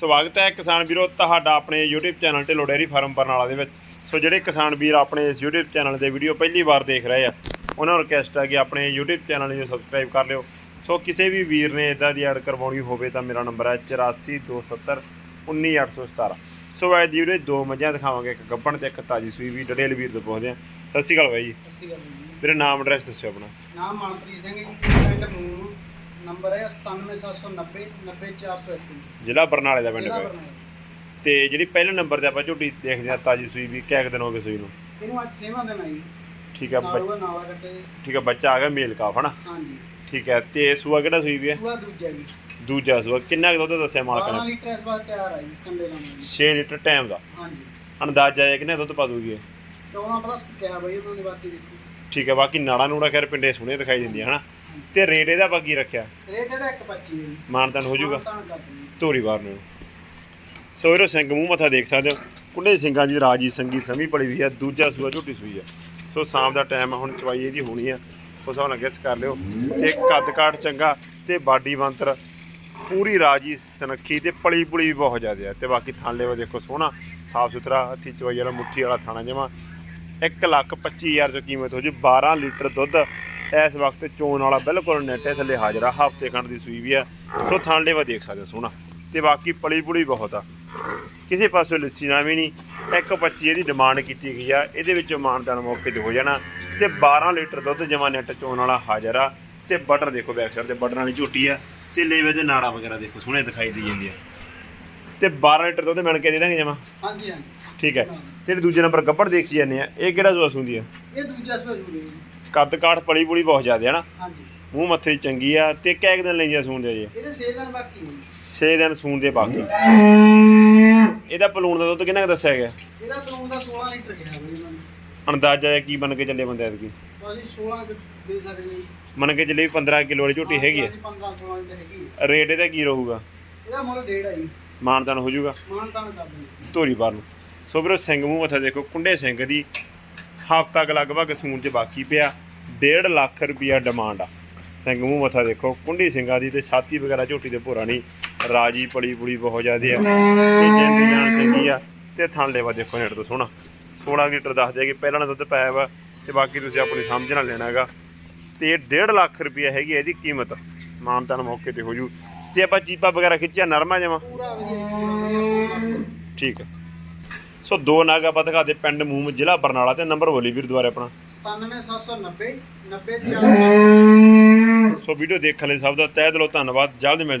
ਸਵਾਗਤ ਹੈ ਕਿਸਾਨ ਵੀਰੋ ਤੁਹਾਡਾ ਆਪਣੇ YouTube channel Dhillon dairy farm Barnala ਦੇ ਵਿੱਚ। ਸੋ ਜਿਹੜੇ ਕਿਸਾਨ ਵੀਰ ਆਪਣੇ ਇਸ YouTube ਚੈਨਲ ਦੇ ਵੀਡੀਓ ਪਹਿਲੀ ਵਾਰ ਦੇਖ ਰਹੇ ਆ ਉਹਨਾਂ ਨੂੰ ਰਿਕਵੈਸਟ ਹੈ ਕਿ ਆਪਣੇ YouTube ਚੈਨਲ ਨੂੰ ਸਬਸਕ੍ਰਾਈਬ ਕਰ ਲਿਓ। ਸੋ ਕਿਸੇ ਵੀ ਵੀਰ ਨੇ ਇਦਾਂ ਦੀ ਐਡ ਕਰਵਾਉਣੀ ਹੋਵੇ ਤਾਂ ਮੇਰਾ ਨੰਬਰ ਹੈ 8427 19817 ਸੋ ਅੱਜ ਦੀ ਵੀਡੀਓ ਦੋ ਮੱਝਾਂ ਦਿਖਾਵਾਂਗੇ ਇੱਕ ਗੱਬਣ ਤੇ ਇੱਕ ਤਾਜੀ ਸੂਈ ਵੀ ਡਡੇਲ ਵੀਰ ਤੋਂ ਪੁੱਛਦੇ ਆ। ਸਤਿ ਸ਼੍ਰੀ ਅਕਾਲ ਬਾਈ ਜੀ। ਗੱਲ ਜੀ। ਵੀਰੇ ਨਾਮ ਐਡਰੈਸ ਦੱਸਿਓ ਆਪਣਾ। ਨਾਮ ਮਨਪ੍ਰੀਤ ਸਿੰਘ ਜੀ ਪਿੰਡ ਮੂਨ ਨੰਬਰ ਹੈ 97790 90431 ਜ਼ਿਲ੍ਹਾ ਬਰਨਾਲੇ ਦਾ ਪਿੰਡ ਜ਼ਿਲ੍ਹਾ ਬਰਨਾਲਾ। ਤੇ ਜਿਹੜੀ ਪਹਿਲੇ ਨੰਬਰ ਤੇ ਆਪਾਂ ਝੋਟੀ ਦੇਖਦੇ ਆ ਤਾਜੀ ਸੂਈ ਵੀ ਕਿਆ ਕੁ ਦਿਨ ਹੋ ਗਏ ਸੂਈ ਨੂੰ? ਇਹਨੂੰ ਅੱਜ ਸੇਵਾਂ ਦੇਣਾ ਜੀ। ਠੀਕ ਹੈ ਬੱਚ- ਨਾਲੂਆ ਨਾਵਾ ਕੱਟੇ। ਠੀਕ ਹੈ ਬੱਚਾ ਆ ਗਿਆ ਮੇਲ ਕਾਫ ਹਨਾ? ਹਾਂਜੀ। ਠੀਕ ਹੈ ਤੇ ਸੂਆ ਕਿਹੜਾ ਸੂਈ ਵੀ ਹੈ? ਦੂਆ ਦੂਜਾ ਜੀ। ਦੂਜਾ ਸੂਆ। ਕਿੰਨਾ ਕੁ ਦੁੱਧ ਦੱਸਿਆ ਮਾਲਕ 12 ਨੇ ਲੀਟਰ ਇਸ ਵਾਰ ਤਿਆਰ ਆ ਜੀ ਕੰਡੇ ਜੀ 6 ਲੀਟਰ ਟਾਈਮ ਦਾ। ਹਾਂਜੀ। ਅੰਦਾਜ਼ਾ ਹੈ ਕਿੰਨਾ ਦੁੱਧ ਪਾ ਦੂਗੀ ਇਹ? 14 ਪਲੱਸ ਕਿਹਾ ਬਈ ਉਹਨਾਂ ਦੀ ਬਾਕੀ ਦੇਖੋ। ਠੀਕ ਹੈ ਬਾਕੀ ਨਾੜਾ ਨੂੜਾ ਖੈਰ ਪਿੰਡੇ ਸੋਹਣੇ ਦਿਖਾਈ ਦਿੰਦੀਆਂ ਹਨਾ? ਤੇ ਰੇਟ ਇਹਦਾ ਬਾਕੀ ਰੱਖਿਆ। ਰੇਟ ਇਹਦਾ 125 ਹੈ ਜੀ। ਮਾਨਤਨ ਹੋ ਜਾਊਗਾ। ਮਾਨਤਾਨ ਕਰ ਦਿੰਦੇ ਨੂੰ। ਸੋ ਸਿੰਘ ਮੂੰਹ ਮੱਥਾ ਦੇਖ ਸਕਦੇ ਹੋ। ਕੁੰਡੇ ਸਿੰਘਾਂ ਦੀ ਰਾਜੀ ਸੰਗੀ ਸਮੀ ਪੜੀ ਹੋਈ ਹੈ ਦੂਜਾ ਸੂਆ ਝੋਟੀ ਸੂਈ ਹੈ। ਸੋ ਸ਼ਾਮ ਦਾ ਟਾਈਮ ਹੁਣ ਚਵਾਈ ਇਹਦੀ ਹੋਣੀ ਆ ਉਸ ਨਾਲ ਗੈਸ ਕਰ ਲਿਓ। ਤੇ ਕੱਦ ਕਾਠ ਚੰਗਾ ਤੇ ਬਾਡੀ ਬੰਤਰ ਪੂਰੀ ਰਾਜੀ ਸਨੱਖੀ ਤੇ ਪਲੀ ਪੁਲੀ ਵੀ ਬਹੁਤ ਜ਼ਿਆਦਾ ਹੈ ਤੇ ਬਾਕੀ ਥਾਂ ਲੈਵਾ ਦੇਖੋ ਸੋਹਣਾ ਸਾਫ਼ ਸੁਥਰਾ ਹੱਥੀ ਚਵਾਈ ਵਾਲਾ ਮੁੱਠੀ ਵਾਲਾ ਥਾਣਾ ਜਮਾ। 1 ਲੱਖ 25 ਹਜ਼ਾਰ ਜੋ ਕੀਮਤ ਹੋ ਜੂ 12 ਲੀਟਰ ਦੁੱਧ। ਇਸ ਵਕਤ ਚੋਣ ਵਾਲਾ ਬਿਲਕੁਲ ਨੇਟੇ ਥੱਲੇ ਹਾਜ਼ਰ ਆ ਹਫ਼ਤੇ ਖੰਡ ਦੀ ਸੂਈ ਵੀ ਆ। ਸੋ ਥਾਂ ਲੈਵਾ ਦੇਖ ਸਕਦੇ ਹੋ ਸੋਹਣਾ। ਤੇ ਬਾਕੀ ਪਲੀ ਪੁਲੀ ਬਹੁਤ ਆ। ਕਿਸੇ ਪਾਸੇ ਲੱਸੀ ਨਾ ਵੀ ਨਹੀਂ 1.25 ਇਹਦੀ ਡਿਮਾਂਡ ਕੀਤੀ ਗਈ ਆ ਇਹਦੇ ਵਿੱਚੋਂ ਮਾਨਦਾਨ ਮੌਕੇ ਤੇ ਹੋ ਜਾਣਾ। ਤੇ 12 ਲੀਟਰ ਦੁੱਧ ਜਮਾ ਨੈਟ ਚੋਣ ਵਾਲਾ ਹਾਜ਼ਰ ਆ। ਤੇ ਬਟਰ ਦੇਖੋ ਬੈਕ ਸਾਈਡ ਤੇ ਬਟਰ ਵਾਲੀ ਝੋਟੀ ਆ। ਤੇ ਲੇਵੇ ਦੇ ਨਾੜਾ ਵਗੈਰਾ ਦੇਖੋ ਸੋਹਣੇ ਦਿਖਾਈ ਦੀ ਜਾਂਦੀ ਆ। ਤੇ 12 ਲੀਟਰ ਦੁੱਧ ਮਿਣ ਕੇ ਦੇ ਦਾਂਗੇ ਜਮਾ? ਹਾਂਜੀ ਹਾਂਜੀ। ਠੀਕ ਹੈ। ਤੇ ਦੂਜੇ ਨੰਬਰ ਗੱਬੜ ਦੇਖੀ ਜਾਂਦੇ ਆ। ਇਹ ਕਿਹੜਾ ਜੋਸ ਹੁੰਦੀ ਆ? ਇਹ ਦੂਜਾ ਸੂਆ ਜੂੜੇ ਜੀ। ਕੱਦ ਕਾਠ ਪਲੀ ਪੁਲੀ ਬਹੁਤ ਜ਼ਿਆਦਾ ਹੈ ਨਾ। ਹਾਂਜੀ। ਮੂੰਹ ਮੱਥੇ ਦੀ ਚੰਗੀ ਆ ਤੇ ਕਿਹ ਕੁ ਦਿਨ ਲੈਂਦੀਆਂ ਸੂਣ ਦੇ ਜੇ। ਇਹਦੇ 6 ਦਿਨ ਬਾਕੀ ਹੈ ਜੀ 6 ਦਿਨ ਸੂਣ ਦੇ ਬਾਕੀ। ਇਹਦਾ ਪਲੂਣ ਦਾ ਦੁੱਧ ਕਿੰਨਾ ਕੁ ਦੱਸਿਆ ਗਿਆ? ਇਹਦਾ ਸਲੂਨ ਦਾ 16 ਲੀਟਰ ਬਈ ਨੇ। ਅੰਦਾਜ਼ਾ ਹੈ ਕੀ ਬਣ ਕੇ ਚੱਲੇ ਬੰਦੇ ਐਤਕੀ? ਅਸੀਂ 16 ਕੁ ਦੇ ਸਕਦੇ ਜੀ। ਮੰਨ ਕੇ ਚੱਲੇ ਵੀ 15 ਕਿਲੋ ਵਾਲੀ ਝੋਟੀ ਹੈਗੀ ਹੈ 15 16 ਦੀ ਹੈਗੀ ਹੈ ਰੇਟ ਇਹਦਾ ਕੀ ਰਹੂਗਾ? ਇਹਦਾ ਮੁੱਲ ਡੇਢ ਆ ਜੀ। ਮਾਨਤਾਨ ਹੋ ਜਾਊਗਾ? ਮਾਨਤਾਨ ਕਰ ਦਿੰਦੇ ਧੋਰੀ ਬਾਰ ਨੂੰ। ਸੋ ਵੀਰੋ ਸਿੰਘ ਮੂੰਹ ਮੱਥਾ ਦੇਖੋ ਕੁੰਡੇ ਸਿੰਘ ਦੀ ਹਫ਼ਤਾ ਕੁ ਲਗਭਗ ਸੂਣ 'ਚ ਬਾਕੀ ਪਿਆ। 1.5 ਲੱਖ ਰੁਪਿਆ ਡਿਮਾਂਡ ਆ। ਸਿੰਘ ਮੂੰਹ ਮੱਥਾ ਦੇਖੋ, ਕੁੰਡੀ ਸਿੰਘਾਂ ਦੀ ਤੇ ਛਾਤੀ ਵਗੈਰਾ ਝੋਟੀ ਦੇ ਭੋਰਾ ਨਹੀਂ। ਰਾਜੀ ਪਲੀ ਪੁਲੀ ਬਹੁਤ ਜ਼ਿਆਦੇ ਆ। ਤੇ ਜਿੰਦ ਜਾਨ ਚੰਗੀ ਆ। ਤੇ ਥਣ ਲੇਵਾ ਦੇਖੋ ਨੇੜ ਤੋਂ ਸੋਹਣਾ। 16 ਲੀਟਰ ਦੱਸ ਦਿਆ ਕਿ ਪਹਿਲਾਂ ਨਾਲ ਦੁੱਧ ਪਾਇਆ ਵਾ ਤੇ ਬਾਕੀ ਤੁਸੀਂ ਆਪਣੀ ਸਮਝ ਨਾਲ ਲੈਣਾ ਹੈਗਾ। ਤੇ 1.5 ਲੱਖ ਰੁਪਿਆ ਹੈਗੀ ਆ ਇਹਦੀ ਕੀਮਤ। ਮਾਨਤਾਨ ਮੌਕੇ ਤੇ ਹੋ ਜੂ। ਤੇ ਆਪਾਂ ਚੀਪਾ ਵਗੈਰਾ ਖਿੱਚਿਆ, ਨਰਮਾ ਜਮਾ? ਠੀਕ ਹੈ ਸੋ ਦੋ ਨਾਗ ਆਪਾਂ ਦਿਖਾਤੇ ਪਿੰਡ ਮੂਮ ਜ਼ਿਲ੍ਹਾ ਬਰਨਾਲਾ ਤੇ ਨੰਬਰ ਬੋਲੀ ਵੀਰ ਦੁਆਰੇ ਆਪਣਾ। 97790 90400 ਸੋ ਵੀਡੀਓ ਦੇਖਣ ਲਈ ਸਭ ਦਾ ਤਹਿ ਦਿਲੋਂ ਧੰਨਵਾਦ। ਜਲਦ ਮਿਲ